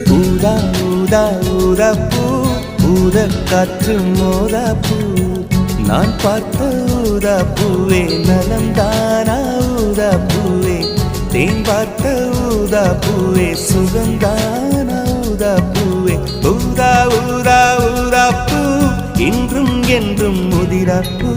ஊதா ஊதா ஊதா பூ ஊத காற்று மோதா பூ. நான் பார்த்த ஊதா பூவே நலம் தானா ஊதா பூவே. தேன் பார்த்த ஊதா பூவே சுகந்தானா ஊதா பூவே. ஊதா ஊதா ஊதா பூ இன்றும் என்றும் முதிரா பூ.